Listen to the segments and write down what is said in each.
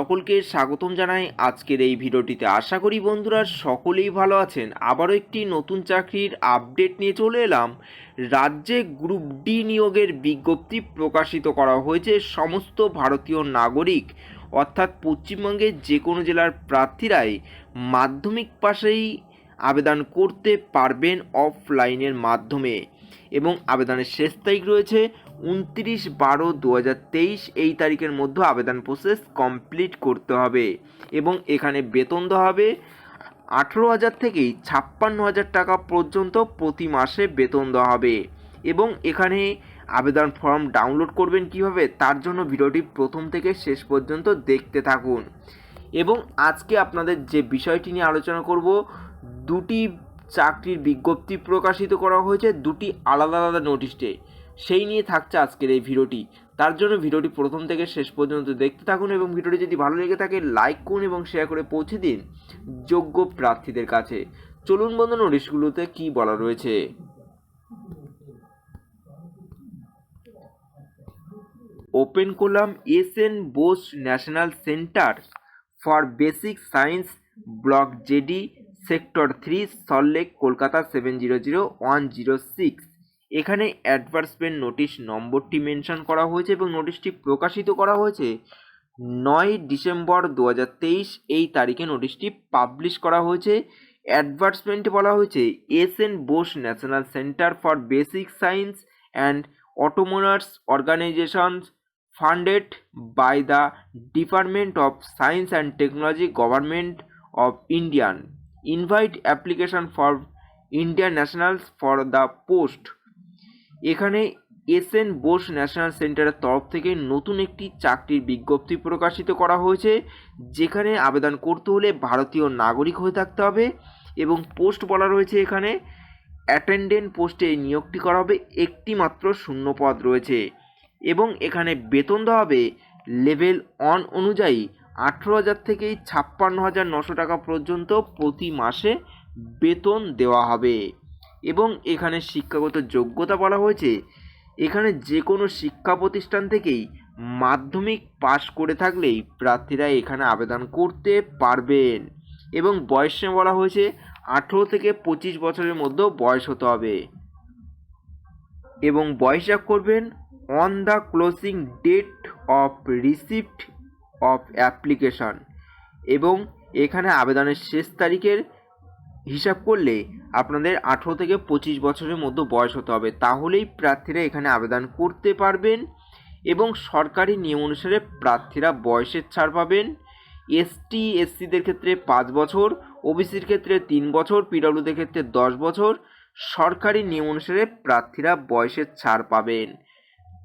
সকলকে স্বাগতম জানাই আজকের এই ভিডিওটিতে। আশা করি বন্ধুরা সকলেই ভালো আছেন। আবারও একটি নতুন চাকরির আপডেট নিয়ে চলে এলাম। রাজ্যে গ্রুপ ডি নিয়োগের বিজ্ঞপ্তি প্রকাশিত করা হয়েছে সমস্ত ভারতীয় নাগরিক, অর্থাৎ পশ্চিমবঙ্গের যে কোনো জেলার প্রার্থীরাই মাধ্যমিক পাশেই আবেদন করতে পারবেন অফলাইনের মাধ্যমে এবং আবেদনের শেষ তারিখ রয়েছে উনত্রিশ বারো দু এই তারিখের মধ্যে আবেদন প্রসেস কমপ্লিট করতে হবে এবং এখানে বেতন দেওয়া হবে আঠেরো হাজার থেকেই ছাপ্পান্ন হাজার টাকা পর্যন্ত প্রতি মাসে বেতন দেওয়া হবে এবং এখানে আবেদন ফর্ম ডাউনলোড করবেন কীভাবে তার জন্য ভিডিওটি প্রথম থেকে শেষ পর্যন্ত দেখতে থাকুন। এবং আজকে আপনাদের যে বিষয়টি নিয়ে আলোচনা করব, দুটি চাকরির বিজ্ঞপ্তি প্রকাশিত করা হয়েছে, দুটি আলাদা আলাদা নোটিশে সেই নিয়ে থাকছে আজকের এই ভিডিওটি। তার জন্য ভিডিওটি প্রথম থেকে শেষ পর্যন্ত দেখতে থাকুন এবং ভিডিওটি যদি ভালো লেগে থাকে, লাইক করুন এবং শেয়ার করে পৌঁছে দিন যোগ্য প্রার্থীদের কাছে। চলুন বন্ধু, নোটিশগুলোতে কি বলা রয়েছে? ওপেন করলাম S N Bose national centre for basic science block JD, sector three Salt Lake Kolkata seven zero zero one zero six. এখানে অ্যাডভার্সমেন্ট নোটিশ নম্বরটি মেনশন করা হয়েছে এবং নোটিশটি প্রকাশিত করা হয়েছে নয় ডিসেম্বর দু হাজার তেইশ, এই তারিখে নোটিশটি পাবলিশ করা হয়েছে অ্যাডভার্সমেন্টে বলা হয়েছে S N Bose national centre for basic science and autonomous organisations funded by the department of science and technology government of Indian invite application for Indian nationals for the post. এখানে S N Bose national সেন্টারের তরফ থেকে নতুন একটি চাকরির বিজ্ঞপ্তি প্রকাশিত করা হয়েছে, যেখানে আবেদন করতে হলে ভারতীয় নাগরিক হয়ে থাকতে হবে এবং পোস্ট বলা রয়েছে এখানে, অ্যাটেন্ডেন্ট পোস্টে নিয়োগটি করা হবে একটি মাত্র শূন্য পদ রয়েছে এবং এখানে বেতন দেওয়া হবে লেভেল ওয়ান অনুযায়ী আঠেরো হাজার থেকেই ছাপ্পান্ন হাজার নশো টাকা পর্যন্ত প্রতি মাসে বেতন দেওয়া হবে। এবং এখানে শিক্ষাগত যোগ্যতা বলা হয়েছে। এখানে যে কোনো শিক্ষা প্রতিষ্ঠান থেকেই মাধ্যমিক পাশ করে থাকলেই প্রার্থীরা এখানে আবেদন করতে পারবেন এবং বয়সে বলা হয়েছে আঠেরো থেকে পঁচিশ বছরের মধ্যে বয়স হতে হবে। এবং বয়স যা করবেন on the closing date of receipt of application এবং এখানে আবেদনের শেষ তারিখের হিসাব করলে আপনাদের আঠেরো থেকে পঁচিশ বছরের মধ্যে বয়স হতে হবে। তাহলেই প্রার্থীরা এখানে আবেদন করতে পারবেন এবং সরকারি নিয়ম অনুসারে প্রার্থীরা বয়সের ছাড় পাবেন। এসটি, এসসিদের ক্ষেত্রে পাঁচ বছর, ওবিসির ক্ষেত্রে তিন বছর, পিডব্লিউদের ক্ষেত্রে দশ বছর। সরকারি নিয়ম অনুসারে প্রার্থীরা বয়সের ছাড় পাবেন।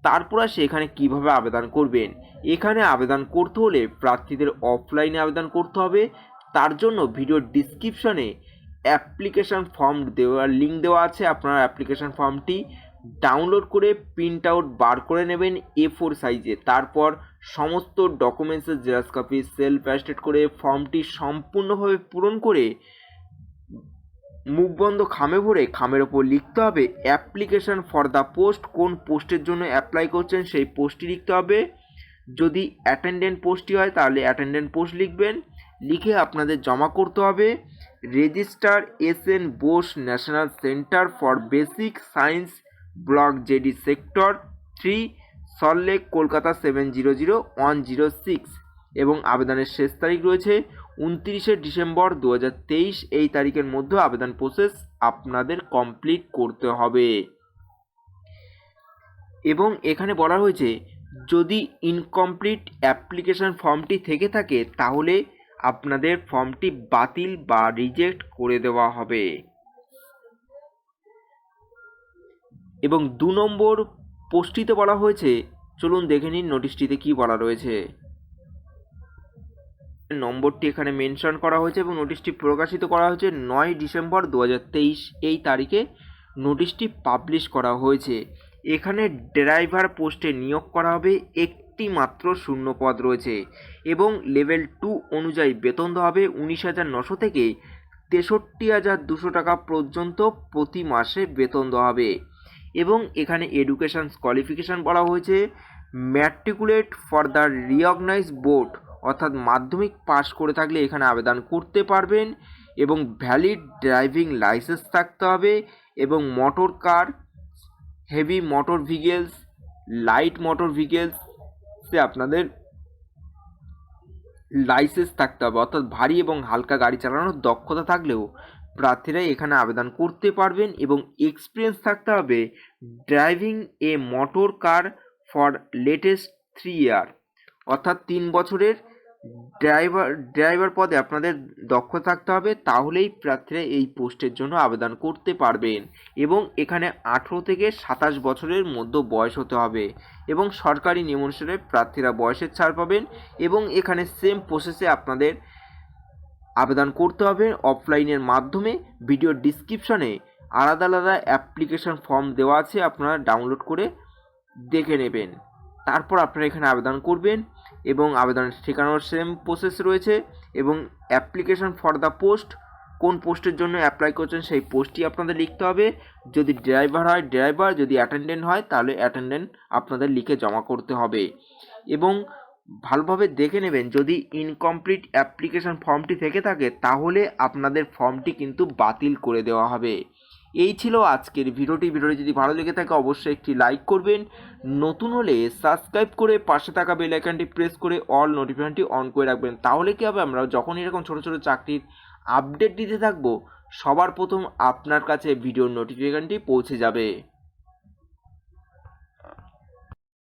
তারপর আসে এখানে কীভাবে আবেদন করবেন। এখানে আবেদন করতে হলে প্রার্থীদের অফলাইনে আবেদন করতে হবে। তার জন্য ভিডিওর ডিসক্রিপশনে অ্যাপ্লিকেশন ফর্ম দেওয়ার লিঙ্ক দেওয়া আছে, আপনারা অ্যাপ্লিকেশান ফর্মটি ডাউনলোড করে প্রিন্ট আউট বার করে নেবেন এ ফোর সাইজে তারপর সমস্ত ডকুমেন্টসের জেরক্স কপি সেলফ অ্যাস্টেট করে ফর্মটি সম্পূর্ণভাবে পূরণ করে মুখবন্ধ খামে ভরে খামের ওপর লিখতে হবে অ্যাপ্লিকেশন ফর দ্য পোস্ট কোন পোস্টের জন্য অ্যাপ্লাই করছেন সেই পোস্টটি লিখতে হবে। যদি অ্যাটেন্ডেন্ট পোস্টটি হয় তাহলে অ্যাটেন্ডেন্ট পোস্ট লিখবেন, লিখে আপনাদের জমা করতে হবে। Registrar S N Bose national centre for basic science block JD sector three Salt Lake Kolkata seven zero zero one zero six. এবং আবেদনের শেষ তারিখ রয়েছে উনত্রিশে ডিসেম্বর দু এই তারিখের মধ্যে আবেদন প্রসেস আপনাদের কমপ্লিট করতে হবে। এবং এখানে বলা হয়েছে, যদি ইনকমপ্লিট অ্যাপ্লিকেশন ফর্মটি থেকে থাকে, তাহলে আপনাদের ফর্মটি বাতিল বা রিজেক্ট করে দেওয়া হবে। এবং দু নম্বর পোস্টটিতে বলা হয়েছে, চলুন দেখে নিন নোটিশটিতে কি বলা রয়েছে। নম্বরটি এখানে মেনশন করা হয়েছে এবং নোটিশটি প্রকাশিত করা হয়েছে নয় ডিসেম্বর দু হাজার তেইশ, এই তারিখে নোটিশটি পাবলিশ করা হয়েছে। এখানে ড্রাইভার পোস্টে নিয়োগ করা হবে একটি মাত্র শূন্য পদ রয়েছে এবং লেভেল টু অনুযায়ী বেতন দেওয়া হবে উনিশ হাজার নশো থেকে তেষট্টি হাজার দুশো টাকা পর্যন্ত প্রতি মাসে বেতন দেওয়া হবে। এবং এখানে এডুকেশান কোয়ালিফিকেশান বলা হয়েছে। Matriculate for the recognise board অর্থাৎ মাধ্যমিক পাশ করে থাকলে এখানে আবেদন করতে পারবেন এবং ভ্যালিড ড্রাইভিং লাইসেন্স থাকতে হবে এবং motor car heavy motor vehicles light motor ভেহিকেলসে আপনাদের লাইসেন্স থাকতে হবে। অর্থাৎ ভারী এবং হালকা গাড়ি চালানোর দক্ষতা থাকলেও প্রার্থীরা এখানে আবেদন করতে পারবেন এবং এক্সপিরিয়েন্স থাকতে হবে driving a motor car for latest three year অর্থাৎ তিন বছরের ড্রাইভার ড্রাইভার পদে আপনাদের দক্ষ থাকতে হবে, তাহলেই প্রার্থীরা এই পোস্টের জন্য আবেদন করতে পারবেন এবং এখানে আঠেরো থেকে সাতাশ বছরের মধ্যে বয়স হতে হবে এবং সরকারি নিয়ম অনুসারে প্রার্থীরা বয়সের ছাড় পাবেন এবং এখানে সেম প্রসেসে আপনাদের আবেদন করতে হবে। অফলাইনের মাধ্যমে ভিডিও ডিসক্রিপশনে আলাদা আলাদা অ্যাপ্লিকেশন ফর্ম দেওয়া আছে, আপনারা ডাউনলোড করে দেখে নেবেন। তারপর আপনারা এখানে আবেদন করবেন এবং আবেদনের ঠিকানার সেম প্রসেস রয়েছে এবং অ্যাপ্লিকেশন ফর দ্য পোস্ট কোন পোস্টের জন্য অ্যাপ্লাই করছেন সেই পোস্টটি আপনাদের লিখতে হবে। যদি ড্রাইভার হয় ড্রাইভার যদি অ্যাটেন্ডেন্ট হয়, তাহলে অ্যাটেন্ডেন্ট আপনাদের লিখে জমা করতে হবে। এবং ভালোভাবে দেখে নেবেন, যদি ইনকমপ্লিট অ্যাপ্লিকেশন ফর্মটি থেকে থাকে, তাহলে আপনাদের ফর্মটি কিন্তু বাতিল করে দেওয়া হবে। এই ছিল আজকের ভিডিওটি। ভিডিওটি যদি ভালো লেগে থাকে, অবশ্যই একটি লাইক করবেন। নতুন হলে সাবস্ক্রাইব করে পাশে থাকা বেল আইকনটি প্রেস করে অল নোটিফিকেশনটি অন করে রাখবেন। তাহলে কি হবে আমরা যখন এরকম ছোটো ছোটো চাকরির আপডেট দিতে থাকব, সবার প্রথম আপনার কাছে ভিডিও নোটিফিকেশনটি পৌঁছে যাবে।